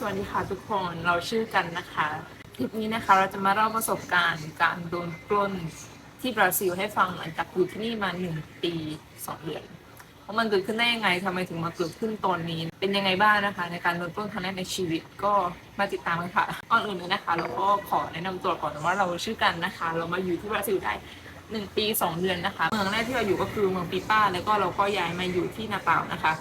สวัสดีค่ะทุกคนเราชื่อกันนะคะคลิปนี้นะคะเราจะมาเล่าประสบการณ์การโดนปล้นที่บราซิลให้ฟังหลังจากอยู่ที่นี่มาหนึ่งปีสองเดือนว่ามันเกิดขึ้นได้ยังไงทำไมถึงมาเกิดขึ้นตอนนี้ เป็นยังไงบ้างนะคะ ในการโดนปล้นครั้งแรกในชีวิตก็มาติดตามกันค่ะก่อนอื่นเลยนะคะ เราก็ขอแนะนำตัวก่อนว่าเราชื่อกันนะคะ เรามาอยู่ที่บราซิลได้หนึ่งปีสองเดือนนะคะ เมืองแรกที่เราอยู่ก็คือเมืองปีป้า แล้วก็เราก็ย้ายมาอยู่ที่นาปานะคะ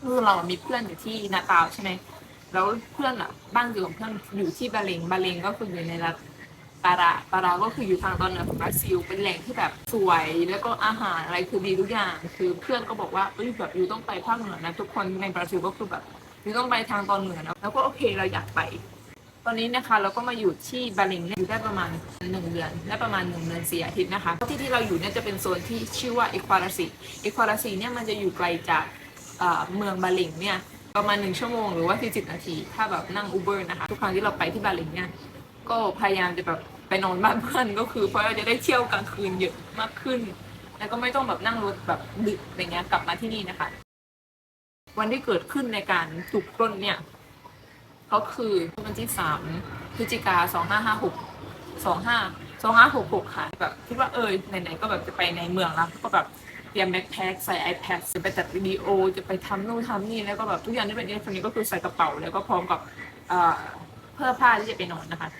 คือเรามีเพื่อนอยู่ที่นาตาวใช่ไหม แล้วเพื่อนอะบ้านอยู่ของเพื่อนอยู่ที่บาเลงบาเลงก็คืออยู่ในรัฐปาราปาราก็คืออยู่ทางตอนเหนือของบราซิล เป็นแหล่งที่แบบสวย แล้วก็อาหารอะไรคือดีทุกอย่าง คือเพื่อนก็บอกว่าเอ้ยแบบอยู่ต้องไปภาคเหนือนะทุกคนในบราซิลก็คือแบบอยู่ต้องไปทางตอนเหนือนะแล้วก็โอเคเราอยากไป ตอนนี้นะคะเราก็มาอยู่ที่บาเลงเนี่ยอยู่ได้ประมาณหนึ่งเดือนได้ประมาณหนึ่งเดือนสี่อาทิตย์นะคะที่ที่เราอยู่เนี่ยจะเป็นโซนที่ชื่อว่าเอควาราซีเอควาราซีเนี่ยมันจะอยู่ไกลจากเมืองบาหลิงเนี่ย ประมาณหนึ่งชั่วโมงหรือว่าสี่สิบนาที ถ้าแบบนั่งอูเบอร์นะคะ ทุกครั้งที่เราไปที่บาหลิงเนี่ยก็พยายามจะแบบไปนอนบ้านเพื่อนก็คือเพราะเราจะได้เที่ยวกลางคืนเยอะมากขึ้น แล้วก็ไม่ต้องแบบนั่งรถแบบดึกอะไรเงี้ยกลับมาที่นี่นะคะ วันที่เกิดขึ้นในการถูกปล้นเนี่ย ก็คือวันที่สามพฤศจิกาสองห้าห้าหกสองห้าสองห้าหกหกค่ะแบบคิดว่าเออไหนๆก็แบบจะไปในเมืองแล้วก็แบบ เตรียมแบ็คแพ็คใส่ iPad จะไปจัดวิดีโอจะไปทำนู่นทำนี่แล้วก็แบบทุกอย่างที่เป็นอิเล็กทรอนิกส์ก็คือใส่กระเป๋า แล้วก็พร้อมกับเอ่อเพื่อผ้าที่จะไปนอนนะคะ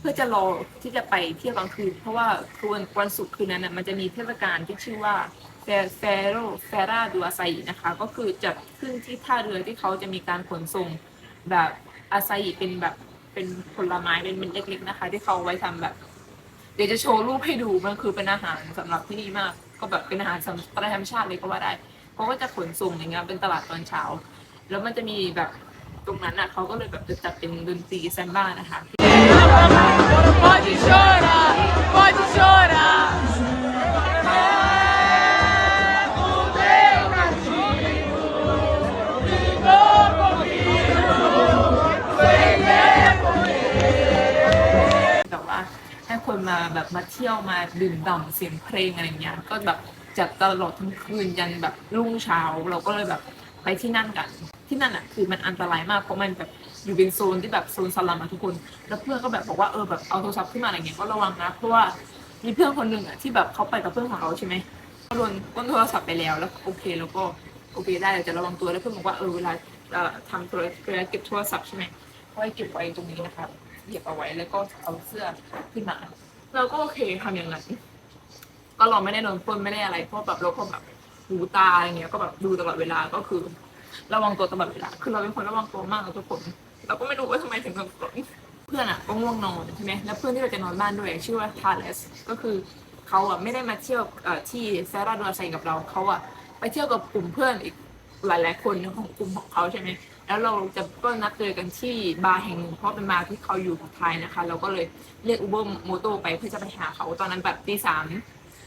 เพื่อจะรอที่จะไปเที่ยวกลางคืน เพราะว่าคืนวันวันศุกร์คืนนั้นนะมันจะมีเทศกาลที่ชื่อว่าเฟเฟโรเฟราดูอาไซนะคะ ก็คือจัดขึ้นที่ท่าเรือที่เขาจะมีการขนส่งแบบอาไซเป็นแบบเป็นผลไม้เป็นเม็ดเล็กๆนะคะ ที่เขาไว้ทำแบบ เดี๋ยวจะโชว์รูปให้ดูมันคือเป็นอาหารสำหรับที่นี่มาก ก็แบบเป็นอาหารสำหรับธรรมชาติเลยก็ว่าได้เขาก็จะขนส่งอย่างเงี้ยเป็นตลาดตอนเช้า แล้วมันจะมีแบบตรงนั้นอะเขาก็เลยแบบจะจัดเป็นดนตรีแซมบ้านะคะ คนมาแบบมาเที่ยวมาดื่มด่ำเสียงเพลงอะไรเงี้ย ก็แบบจัดตลอดทั้งคืนยันแบบรุ่งเช้า เราก็เลยแบบไปที่นั่นกัน ที่นั่นอะคือมันอันตรายมากเพราะมันแบบอยู่เป็นโซนที่แบบโซนสลัมอะทุกคน แล้วเพื่อนก็แบบบอกว่าเออแบบเอาโทรศัพท์ขึ้นมาอะไรเงี้ยก็ระวังนะเพราะว่ามีเพื่อนคนหนึ่งอะที่แบบเขาไปกับเพื่อนของเราใช่ไหมก็โดนปล้นโทรศัพท์ไปแล้วแล้วโอเคแล้วก็โอเคได้เราจะระวังตัวแล้วเพื่อนบอกว่าเออเวลาทำโทรเวลาเก็บโทรศัพท์ใช่ไหมก็ให้เก็บไว้ตรงนี้นะครับ เก็บเอาไว้แล้วก็เอาเสื้อขึ้นมาเราก็โอเคทำอย่างนั้น ก็เราไม่ได้โดนปล้นไม่ได้อะไรเพราะแบบเราก็แบบหูตาอะไรเงี้ยก็แบบดูตลอดเวลาก็คือ ระวังตัวตลอดเวลาคือเราเป็นคนระวังตัวมากทุกคนเราก็ไม่รู้ว่าทำไมถึงแบบเพื่อนอะก็ง่วงนอนใช่ไหมแล้วเพื่อนที่เราจะนอนบ้านด้วยชื่อว่าทาเลสก็คือเขาอะไม่ได้มาเที่ยวที่เซราดัวไซกับเราเขาอะไปเที่ยวกับกลุ่มเพื่อนอีกหลายๆคนของกลุ่มของเขาใช่ไหม แล้วเราจะก็นัดเจอกันที่บาร์แห่งหนึ่งเพราะเป็นบาร์ที่เขาอยู่กับไทยนะคะ เราก็เลยเรียกอูเบอร์โมโต้ไปเพื่อจะไปหาเขาตอนนั้นแบบตีสาม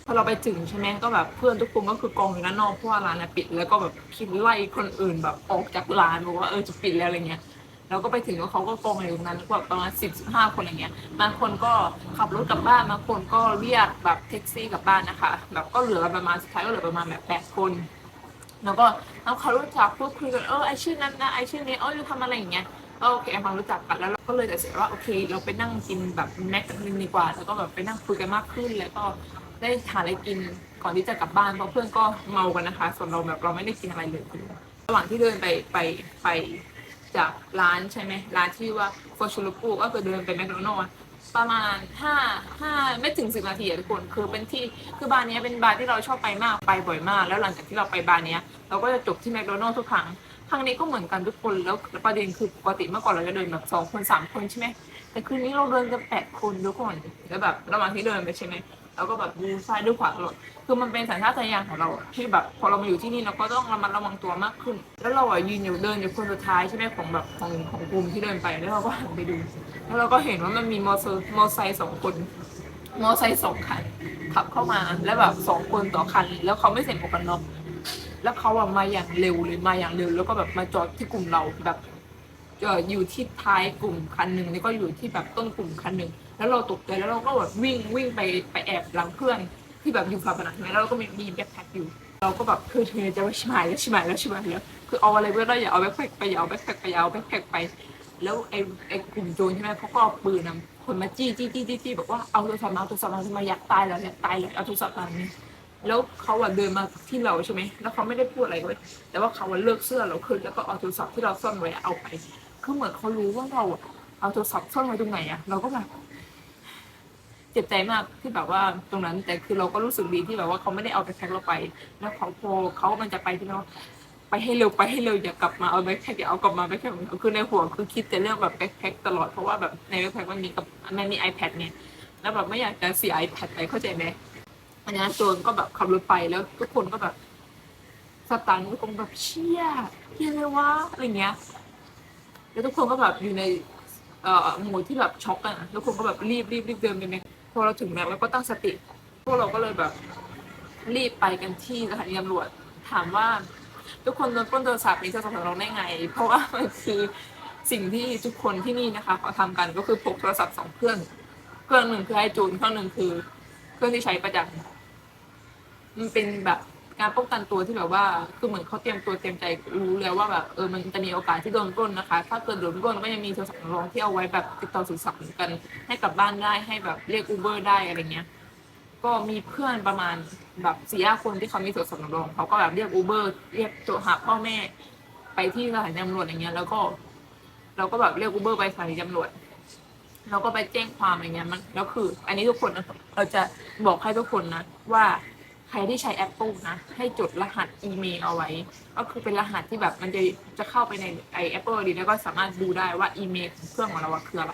พอเราไปถึงใช่ไหมก็แบบเพื่อนทุกคนก็คือกองอยู่ด้านนอกเพราะว่าร้านน่ะปิด แล้วก็แบบคิดไล่คนอื่นแบบออกจากร้านบอกว่าเออจะปิดแล้วอะไรเงี้ยเราก็ไปถึงแล้วเขาก็กองอยู่ตรงนั้นแบบประมาณสิบสิบห้าคนอะไรเงี้ยบางคนก็ขับรถกลับบ้านบางคนก็เรียกแบบแท็กซี่กลับบ้านนะคะ แบบก็เหลือประมาณสุดท้ายก็เหลือประมาณแบบแปดคน แล้วก็เอาเขารู้จักพูดคุยกันเออไอชื่อนั้นนะไอชื่อนี้เอออยู่ทำอะไรอย่างเงี้ยก็โอเคความรู้จักกันแล้วเราก็เลยตัดสินว่าโอเค เราไปนั่งกินแบบแม็กกันดีกว่า แล้วก็แบบไปนั่งคุยกันมากขึ้น แล้วก็ได้หาอะไรกินก่อนที่จะกลับบ้านเพราะเพื่อนก็เมากันนะคะ ส่วนเราแบบเราไม่ได้กินอะไรเลยระหว่างที่เดินไปไปไปจากร้านใช่ไหมร้านที่ว่าโฟชูลูปูก็คือเดินไปแมคโดนัลล์ ประมาณห้าห้าไม่ถึงสิบนาทีอะทุกคนคือเป็นที่คือบาร์เนี้ยเป็นบาร์ที่เราชอบไปมากไปบ่อยมาก แล้วหลังจากที่เราไปบาร์เนี้ยเราก็จะจบที่แมคโดนัลล์ทุกครั้งครั้งนี้ก็เหมือนกันทุกคนแล้วประเด็นคือปกติเมื่อก่อนเราจะเดินแบบสองคนสามคนใช่ไหมแต่คืนนี้เราเดินกันแปดคนทุกคนแล้วแบบระหว่างที่เดินไปใช่ไหม เราก็แบบดูซ้ายดูขวาตลอดคือมันเป็นสัญชาตญาณของเราที่แบบพอเรามาอยู่ที่นี่เราก็ต้องระมัดระวังตัวมากขึ้น แล้วเราอะยืนอยู่เดินอยู่คนสุดท้ายใช่ไหมของแบบของของกลุ่มที่เดินไปแล้วเราก็หันไปดู แล้วเราก็เห็นว่ามันมีมอเตอร์มอไซค์สองคนมอไซค์สองคันขับเข้ามาแล้วแบบสองคนต่อคัน แล้วเขาไม่ใส่หมวกกันน็อกแล้วเขาอะมาอย่างเร็วเลยมาอย่างเร็ว แล้วก็แบบมาจอดที่กลุ่มเราแบบเอ่ออยู่ที่ท้ายกลุ่มคันหนึ่งแล้วก็อยู่ที่แบบต้นกลุ่มคันหนึ่ง แล้วเราตกใจแล้วเราก็แบบวิ่งวิ่งไปไปแอบหลังเพื่อนที่แบบอยู่ฝาผนังใช่ไหมแล้วเราก็มีมีแบ็คแพ็คอยู่ เราก็แบบคือเธอจะว่าชิบหายแล้วชิบหายแล้วชิบหายแล้วคือเอาอะไรไว้ได้อย่าเอาแบ็คแพ็คไปอย่าเอาแบ็คแพ็คไปอย่าเอาแบ็คแพ็คไป แล้วไอ้ไอ้กลุ่มโจรใช่ไหมเขาก็เอาปืนนะคนมาจี้จี้จี้จี้จี้บอกว่าเอาโทรศัพท์มาเอาโทรศัพท์มาทำไมอยากตายแล้วอยากตายเลยเอาโทรศัพท์มานี่แล้วเขาอะเดินมาที่เราใช่ไหมแล้วเขาไม่ได้พูดอะไรเลยแต่ว่าเขาอะเลิกเสื้อเราขึ้นแล้วก็เอาโทรศัพท์ที่เราซ่อนไว้เอาไปคือเหมือนเขารู้ว่าเราเอาโทรศัพท์ซ่อนไว้ตรงไหนอะเราก็แบบ เจ็บใจมากที่แบบว่าตรงนั้น แต่คือเราก็รู้สึกดีที่แบบว่าเขาไม่ได้เอาแบ็คแพ็คเราไป แล้วเขาพอเขามันจะไปที่เราไปให้เร็วไปให้เร็วอย่ากลับมาเอาแบ็คแพ็คอย่าเอากลับมาแบ็คแพ็คคือในหัวคือคิดแต่เรื่องแบบแบ็คแพ็คตลอดเพราะว่าแบบในแบ็คแพ็คมันมีกับมันมี iPad เนี่ยแล้วแบบไม่อยากจะเสีย iPad ไปเข้าใจไหมอันนี้โจรก็แบบขับรถไปแล้วทุกคนก็แบบสตันทุกคนแบบเชี่ยเฮียเลยวะอะไรเงี้ย แล้วทุกคนก็แบบอยู่ในเอ่อโหมดที่แบบช็อกกันอะทุกคนก็แบบรีบรีบรีบเดินไปเนี่ยพ อเราถึงแม็กแล้วก็ตั้งสติ พวกเราก็เลยแบบรีบไปกันที่สถานีตำรวจถามว่า ทุกคนโดนปล้นโทรศัพท์มีโทรศัพท์ของเราได้ไง เพราะว่ามันคือสิ่งที่ทุกคนที่นี่นะคะเขาทำกันก็คือพกโทรศัพท์สองเครื่อง เครื่องหนึ่งคือไอจูนเครื่องหนึ่งคือ เครื่องที่ใช้ประจำมันเป็นแบบ การป้องกันตัวที่แบบว่า คือเหมือนเขาเตรียมตัวเตรียมใจรู้แล้วว่าแบบเออมันจะมีโอกาสที่โดนปล้นนะคะ ถ้าเกิดโดนปล้นก็ยังมีโทรศัพท์สำรองที่เอาไว้แบบติดต่อสื่อสารกัน ให้กลับบ้านได้ให้แบบเรียกอูเบอร์ได้อะไรเงี้ย ก็มีเพื่อนประมาณแบบสี่ห้าคนที่เขามีโทรศัพท์สำรองเขาก็แบบเรียกอูเบอร์เรียกโทรหาพ่อแม่ ไปที่สถานีตำรวจอย่างเงี้ย แล้วก็ เราก็แบบเรียกอูเบอร์ไปสถานีตำรวจเราก็ไปแจ้งความอะไรเงี้ยมันแล้วคือ อันนี้ทุกคนนะเราจะบอกให้ทุกคนนะว่า ใครที่ใช้ Apple นะ ให้จดรหัสอีเมลเอาไว้ ก็คือเป็นรหัสที่แบบมันจะจะเข้าไปในไอ Apple ดีแล้วก็สามารถดูได้ว่าอีเมลของเครื่องของเราคืออะไร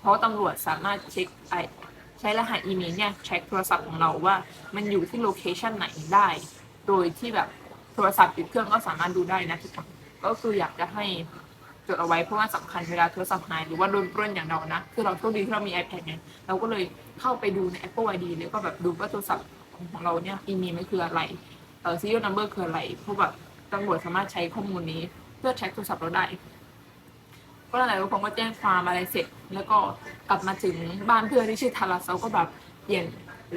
เพราะตำรวจสามารถเช็คไอใช้รหัสอีเมลเนี่ยเช็คโทรศัพท์ของเราว่า มันอยู่ที่โลเคชันไหนได้ โดยที่แบบโทรศัพท์ติดเครื่องก็สามารถดูได้นะทุกคนก็คืออยากจะให้จดเอาไว้เพราะว่าสำคัญเวลาโทรศัพท์หายหรือว่าโดนปล้นอย่างเรานะ คือเราโชคดีที่เรามี iPad ไงเราก็เลยเข้าไปดูใน Apple ID แล้วก็แบบดูว่าโทรศัพท์ ของเราเนี่ยอีเมลมันคืออะไรเออ serial number คืออะไรเพราะแบบตำรวจสามารถใช้ข้อมูลนี้ เพื่อแช็คโทรศัพท์เราได้ก็นั่นแหละทุกคนก็แจ้งความอะไรเสร็จ แล้วก็กลับมาถึงบ้านเพื่อนที่ชื่อทารัสเราก็แบบเปลี่ยน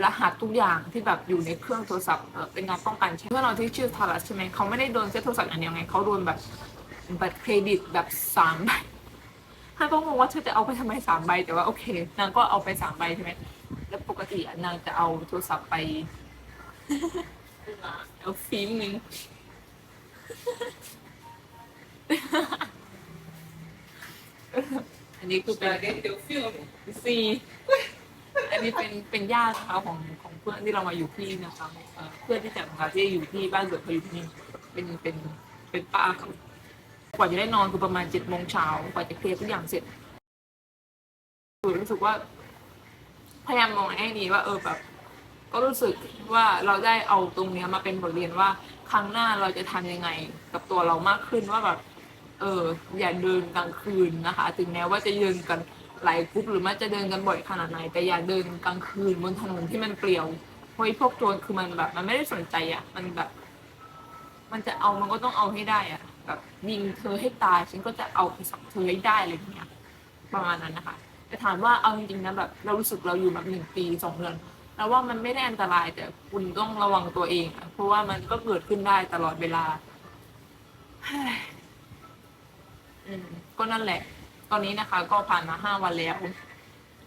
รหัสทุกอย่างที่แบบอยู่ในเครื่องโทรศัพท์เป็นงานป้องกันใช่เพื่อนเราที่ชื่อทารัสใช่ไหมเขาไม่ได้โดนเซ็ตโทรศัพท์อันเดียวไงเขาโดนแบบบัตรเครดิตแบบสามใบท่านก็งงว่าเธอจะเอาไปทำไมสามใบแต่ว่าโอเคนางก็เอาไปสามใบใช่ไหม แล้วปกติอะนางจะเอาโทรศัพท์ไป เอาฟิล์มหนึ่งอันนี้คือเป็นซีอันนี้เป็นเป็นญาตินะคะของของเพื่อนที่เรามาอยู่ที่นี่นะคะเอ่อเพื่อนที่จากมาที่อยู่ที่บ้านเกิดเขาอยู่ที่นี่เป็นเป็นเป็นป้าเขากว่าจะได้นอนคือประมาณเจ็ดโมงเช้ากว่าจะเคลียร์ทุกอย่างเสร็จคือรู้สึกว่า พยายามมองให้ดีว่า เออแบบ ก็รู้สึกว่าเราได้เอาตรงเนี้ยมาเป็นบทเรียนว่าครั้งหน้าเราจะทำยังไงกับตัวเรามากขึ้นว่าแบบ เออ อย่าเดินกลางคืนนะคะ ถึงแม้ว่าจะเดินกันหลายกรุ๊ปหรือแม้จะเดินกันบ่อยขนาดไหน แต่อย่าเดินกลางคืนบนถนนที่มันเปลี่ยวเพราะพวกโจรคือมันแบบ มันไม่ได้สนใจอะ มันแบบ มันจะเอามันก็ต้องเอาให้ได้อะ แบบยิงเธอให้ตาย ฉันก็จะเอาไปสับเธอให้ได้อะไรอย่างเงี้ยประมาณนั้นนะคะ แต่ถามว่าเอาจริงๆนะแบบเรารู้สึกเราอยู่แบบหนึ่งปีสองเดือนแล้วว่ามันไม่ได้อันตรายแต่คุณต้องระวังตัวเองอะเพราะว่ามันก็เกิดขึ้นได้ตลอดเวลาอืมก็นั่นแหละ ตอนนี้นะคะ ก็ผ่านมาห้าวันแล้ว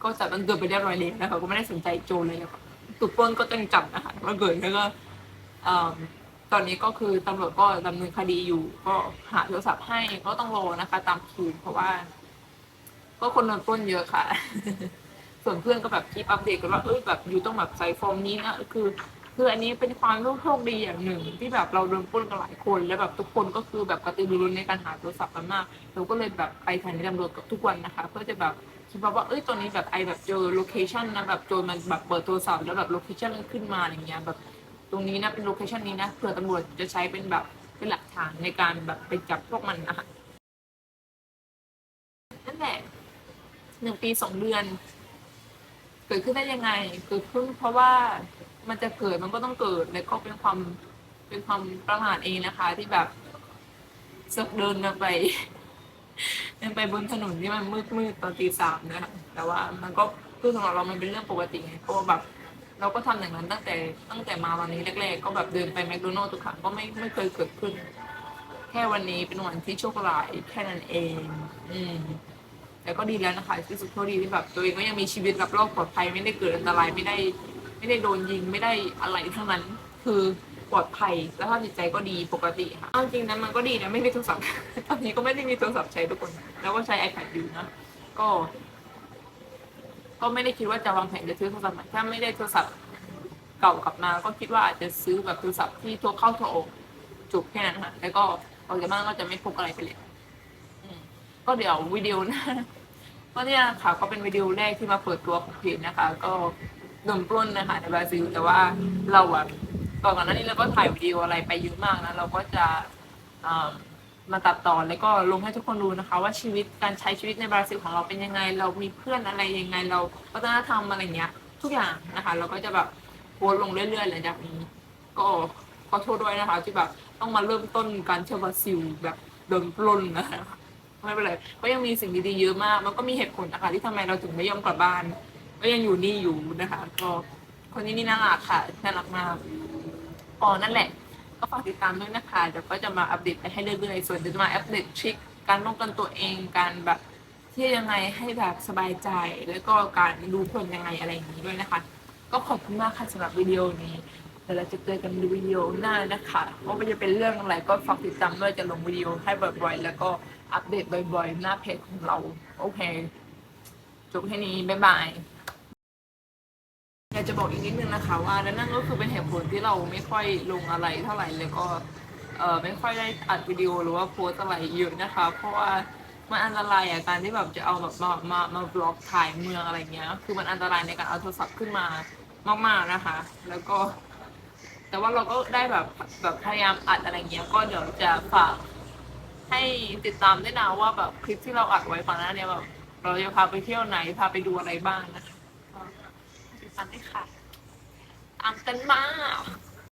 ก็จับมันเกิดไปเรียบร้อยแล้วนะคะก็ไม่ได้สนใจโจรเลยค่ะตุกปล้นก็ต้องจับนะคะมันเกิดแล้วก็อตอนนี้ก็คือตำรวจก็ดำเนินคดีอยู่ ก็หาโทรศัพท์ให้ก็ต้องรอนะคะ ตามคิวเพราะว่า ก็คนโดนปล้นเยอะค่ะ ส่วนเพื่อนก็แบบคลิปอัปเดตกันว่าเอ้ยแบบอยู่ต้องแบบใส่ฟอร์มนี้นะคือคืออันนี้เป็นความโชคดีอย่างหนึ่ง ที่แบบเราโดนปล้นกันหลายคน แล้วแบบทุกคนก็คือแบบกระตือรือร้นในการหาโทรศัพท์กันมากเราก็เลยแบบไปสถานีตำรวจกับทุกวันนะคะ เพื่อจะแบบคิดว่าเอ้ยตอนนี้แบบไอแบบเจอโลเคชันนะแบบโจรมันแบบเปิดโทรศัพท์แล้วแบบโลเคชันขึ้นมาอย่างเงี้ยแบบตรงนี้นะเป็นโลเคชันนี้นะเผื่อตำรวจจะใช้เป็นแบบเป็นหลักฐานในการแบบไปจับพวกมันนะคะนั่นแหละ หนึ่งปีสองเดือน เกิดขึ้นได้ยังไง เกิดขึ้นเพราะว่ามันจะเกิดมันก็ต้องเกิดแล้วก็เป็นความเป็นความประมาทเองนะคะ ที่แบบสักเดินกันไปเดินไปบนถนนที่มันมืดมืดๆตอนตีสามนะคะแต่ว่ามันก็คือสำหรับเรามันเป็นเรื่องปกติไงเพราะว่าแบบ เราก็ทำอย่างนั้นตั้งแต่ตั้งแต่มาวันนี้แรกๆ ก็แบบเดินไปแมคโดนัลด์ทุกครั้งก็ไม่ไม่เคยเกิดขึ้น แค่วันนี้เป็นวันที่โชคร้ายแค่นั้นเอง อืม แต่ก็ดีแล้วนะคะที่สุดโชคดีที่แบบตัวเองก็ยังมีชีวิตรับรอดปลอดภัยไม่ได้เกิดอันตรายไม่ได้ ไม่ได้โดนยิงไม่ได้อะไรทั้งนั้นคือปลอดภัยแล้วถ้าพจิตใจก็ดีปกติค่ะเอาจริงนะมันก็ดีนะไม่มีโทรศัพท์ตอนนี้ก็ไม่ได้มีโทรศัพท์ใช้ทุกคน แล้วก็ใช้ iPad อยู่นะก็ ก็ไม่ได้คิดว่าจะวางแผนจะซื้อโทรศัพท์ใหม่ถ้าไม่ได้โทรศัพท์เก่ากลับมาก็คิดว่าอาจจะซื้อแบบโทรศัพท์ที่โทรเข้าโทรออกจบแค่นั้นค่ะแล้วก็ออกจากบ้านก็จะไม่พกอะไรไปเลย ก็เดี๋ยววิดีโอหน้าก็เนี่ยค่ะก็เป็นวิดีโอแรกที่มาเปิดตัวของเพจนะคะ ก็หนุ่มปล้นนะคะในบราซิลแต่ว่าเราอะก่อนหน้านี้เราก็ถ่ายวิดีโออะไรไปเยอะมากนะเราก็จะมาตัดต่อแล้วก็ลงให้ทุกคนดูนะคะ ว่าชีวิตการใช้ชีวิตในบราซิลของเราเป็นยังไง เรามีเพื่อนอะไรยังไง เราวัฒนธรรมอะไรเงี้ย ทุกอย่างนะคะ เราก็จะแบบโพสลงเรื่อยๆหลังจากนี้ ก็ขอโทษด้วยนะคะ ที่แบบต้องมาเริ่มต้นการเที่ยวบราซิลแบบโดนปล้นนะคะ ไม่เป็นไรก็ยังมีสิ่งดีๆเยอะมากมันก็มีเหตุผลนะคะที่ทำไมเราถึงไม่ยอมกลับบ้าน ก็ยังอยู่นี่อยู่นะคะ ก็คนนี้นี่น่ารักค่ะน่ารักมากอ๋อนั่นแหละ ก็ฝากติดตามด้วยนะคะเดี๋ยวก็จะมาอัปเดตไปให้เรื่อยๆส่วนเดี๋ยวจะมาอัปเดตทริคการป้องกันตัวเองการแบบเที่ยวยังไงให้แบบสบายใจ แล้วก็การดูเพลินยังไงอะไรอย่างนี้ด้วยนะคะ ก็ขอบคุณมากค่ะสำหรับวิดีโอนี้ ดี๋ยวเราจะเจอกันในวิดีโอหน้านะคะว่ามันจะเป็นเรื่องอะไรก็ฝากติดตามด้วยจะลงวิดีโอให้บ่อยๆ แล้วก็อัปเดตบ่อยๆ หน้าเพจของเรา โอเคจบแค่นี้ บ๊ายบายอยากจะบอกอีกนิดนึงนะคะ ว่าและนั่นก็คือเป็นเหตุผลที่เราไม่ค่อยลงอะไรเท่าไหร่แล้วก็เออไม่ค่อยได้อัดวิดีโอหรือว่าโพสอะไรเยอะนะคะ เพราะว่ามันอันตรายอะการที่แบบจะเอาแบบมามามาบล็อกถ่ายเมืองอะไรเงี้ย คือมันอันตรายในการเอาโทรศัพท์ขึ้นมามากๆนะคะ แล้วก็ แต่ว่าเราก็ได้แบบแบบพยายามอัดอะไรเงี้ย ก็เดี๋ยวจะฝากให้ติดตามด้วยนะว่าแบบคลิปที่เราอัดไว้ก่อนหน้าเนี้แบบเราจะพาไปเที่ยวไหนพาไปดูอะไรบ้างนะคะติดตามด้วยค่ะตามกันมา